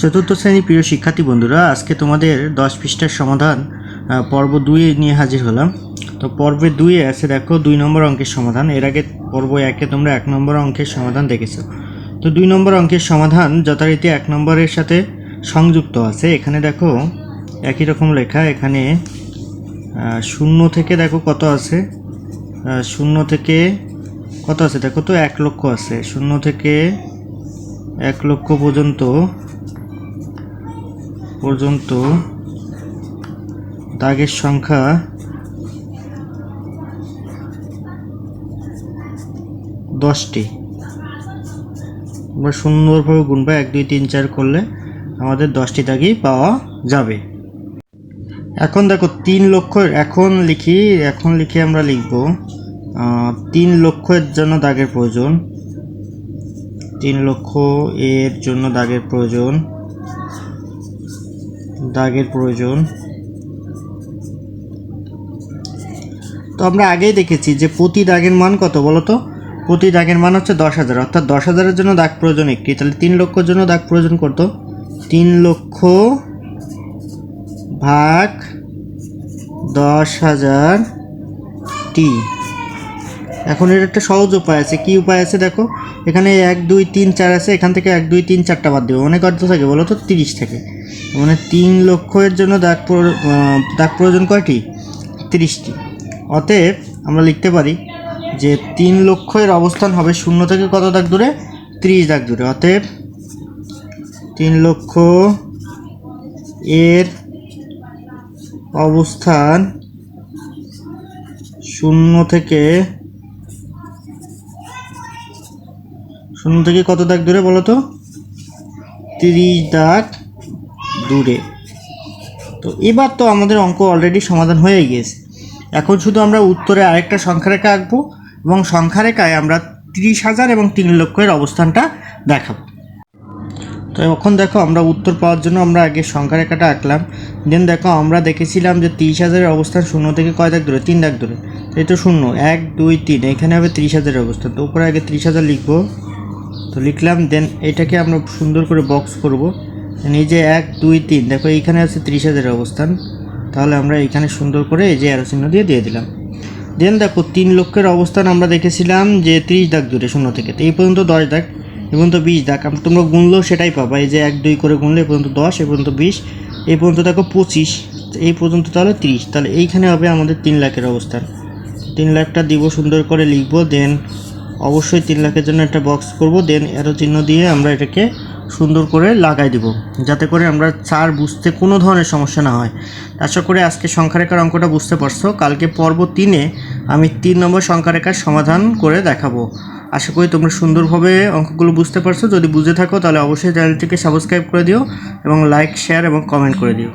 চতুর্থ শ্রেণির প্রিয় শিক্ষার্থী বন্ধুরা, আজকে তোমাদের দশ পৃষ্ঠার সমাধান পর্ব দুইয়ে নিয়ে হাজির হলাম। তো পর্বে দুইয়ে আছে দেখো, দুই নম্বর অঙ্কের সমাধান। এর আগে পর্ব একে তোমরা এক নম্বর অঙ্কের সমাধান দেখেছ। তো দুই নম্বর অঙ্কের সমাধান যথারীতি এক নম্বরের সাথে সংযুক্ত আছে। এখানে দেখো, একই রকম লেখা। এখানে শূন্য থেকে দেখো কত আছে? শূন্য থেকে কত আছে? দেখো তো এক লক্ষ আছে। শূন্য থেকে এক লক্ষ পর্যন্ত পর্যন্ত দাগের সংখ্যা দশটি। আমরা সুন্দরভাবে গুনবা এক, দুই, তিন, চার করলে আমাদের দশটি দাগই পাওয়া যাবে। এখন দেখো, তিন লক্ষ এখন লিখি, এখন লিখে আমরা লিখব তিন লক্ষের জন্য দাগের প্রয়োজন, তিন লক্ষ এর জন্য দাগের প্রয়োজন। দাগের প্রয়োজন। তো আমরা আগেই দেখেছি যে প্রতি দাগের মান কত বলো তো? প্রতি দাগের মান হচ্ছে দশ হাজার। অর্থাৎ দশ হাজারের জন্য দাগ প্রয়োজন একটি। তাহলে তিন লক্ষর জন্য দাগ প্রয়োজন করতো তিন লক্ষ ভাগ দশ হাজার টি। এখন এর একটা সহজ উপায় আছে। কি উপায় আছে দেখো? এখানে এক, দুই, তিন, চার আছে, এখান থেকে এক, দুই, তিন, চারটা বাদ দেবো। অনেক অর্থ থাকে, বলো তো, তিরিশ থেকে। মানে তিন লক্ষের জন্য দাগ দাগ প্রয়োজন কয়টি? তিরিশটি। অতএব আমরা লিখতে পারি যে তিন লক্ষের অবস্থান হবে শূন্য থেকে কত দাগ দূরে? তিরিশ দাগ দূরে। অতএব তিন লক্ষ এর অবস্থান শূন্য থেকে শূন্য থেকে কত দাগ দূরে বলো তো? তিরিশ দাগ দূরে। তো এবার তো আমাদের অঙ্ক অলরেডি সমাধান হয়ে গিয়েছে এখন শুধু আমরা উত্তরে আরেকটা সংখ্যা রেখা আঁকবো এবং সংখ্যা রেখায় আমরা তিরিশ হাজার এবং তিন লক্ষের অবস্থানটা দেখাবো। তো এখন দেখো আমরা উত্তর পাওয়ার জন্য আমরা আগে সংখ্যা রেখাটা আঁকলাম। দেন দেখো আমরা দেখেছিলাম যে তিরিশ হাজারের অবস্থান শূন্য থেকে কয় দাগ দূরে? তিন দাগ দূরে। এই তো শূন্য। এক, দুই, তিন। এখানে হবে তিরিশ হাজারের অবস্থান। তো উপরে আগে তিরিশ হাজার লিখব। তো লিখলাম দেন এটাকে আমরা সুন্দর করে বক্স করব। এই যে এক, দুই, তিন, দেখো এইখানে আছে তিরিশ হাজারের অবস্থান। তাহলে আমরা এখানে সুন্দর করে এই যে অ্যারো চিহ্ন দিয়ে দিয়ে দিলাম। দেন দেখো তিন লক্ষের অবস্থান আমরা দেখেছিলাম যে তিরিশ দাগ দূরে, শূন্য থেকে। তো এই পর্যন্ত দশ দাগ, এই পর্যন্ত বিশ দাগ। তোমরা গুনলেও সেটাই পাবা। এই যে এক, দুই করে গুনলে এই পর্যন্ত দশ, এই পর্যন্ত বিশ, এই পর্যন্ত দেখো পঁচিশ। এই পর্যন্ত তাহলে তিরিশ। তাহলে এইখানে হবে আমাদের তিন লাখের অবস্থান। তিন লাখটা দিব সুন্দর করে লিখব দেন অবশ্যই তিন লাখের জন্য একটা বক্স করব দেন এরো চিহ্ন দিয়ে আমরা এটাকে সুন্দর করে লাগাই দিব, যাতে করে আমরা চার বুঝতে কোনো ধরনের সমস্যা না হয়। আশা করি আজকে সংখ্যারেখার অঙ্কটা বুঝতে পারছ। কালকে পর্ব তিনে আমি তিন নম্বর সংখ্যারেখার সমাধান করে দেখাবো। আশা করি তোমরা সুন্দরভাবে অঙ্কগুলো বুঝতে পারছ। যদি বুঝে থাকো তাহলে অবশ্যই চ্যানেলটিকে সাবস্ক্রাইব করে দিও এবং লাইক শেয়ার এবং কমেন্ট করে দিও।